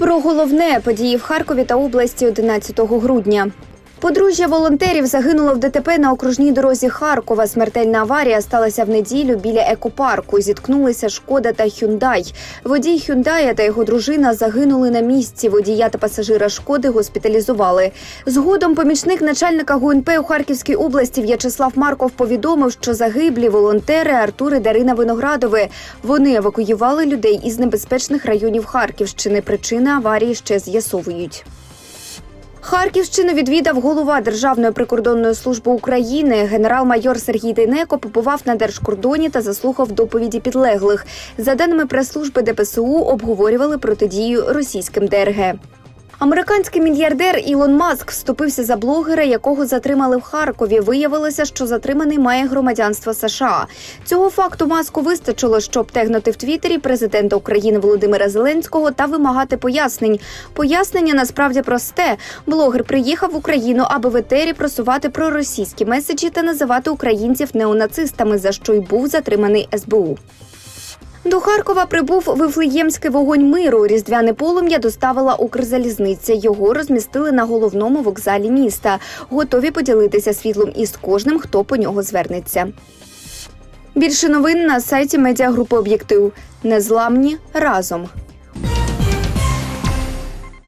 Про головне події в Харкові та області 11 грудня. Подружжя волонтерів загинуло в ДТП на окружній дорозі Харкова. Смертельна аварія сталася в неділю біля екопарку. Зіткнулися шкода та Хюндай. Водій Хюндая та його дружина загинули на місці. Водія та пасажира шкоди госпіталізували. Згодом помічник начальника ГУНП у Харківській області В'ячеслав Марков повідомив, що загиблі волонтери Артур і Дарина Виноградови. Вони евакуювали людей із небезпечних районів Харківщини. Причини аварії ще з'ясовують. Харківщину відвідав голова Державної прикордонної служби України. Генерал-майор Сергій Дейнеко побував на держкордоні та заслухав доповіді підлеглих. За даними прес-служби ДПСУ, обговорювали протидію російським ДРГ. Американський мільярдер Ілон Маск вступився за блогера, якого затримали в Харкові. Виявилося, що затриманий має громадянство США. Цього факту маску вистачило, щоб тегнути в Твіттері президента України Володимира Зеленського та вимагати пояснень. Пояснення насправді просте. Блогер приїхав в Україну, аби в етері просувати проросійські меседжі та називати українців неонацистами, за що й був затриманий СБУ. До Харкова прибув Вифлеємський вогонь миру. Різдвяне полум'я доставила Укрзалізниця. Його розмістили на головному вокзалі міста. Готові поділитися світлом із кожним, хто по нього звернеться. Більше новин на сайті медіагрупи Об'єктив. Незламні разом.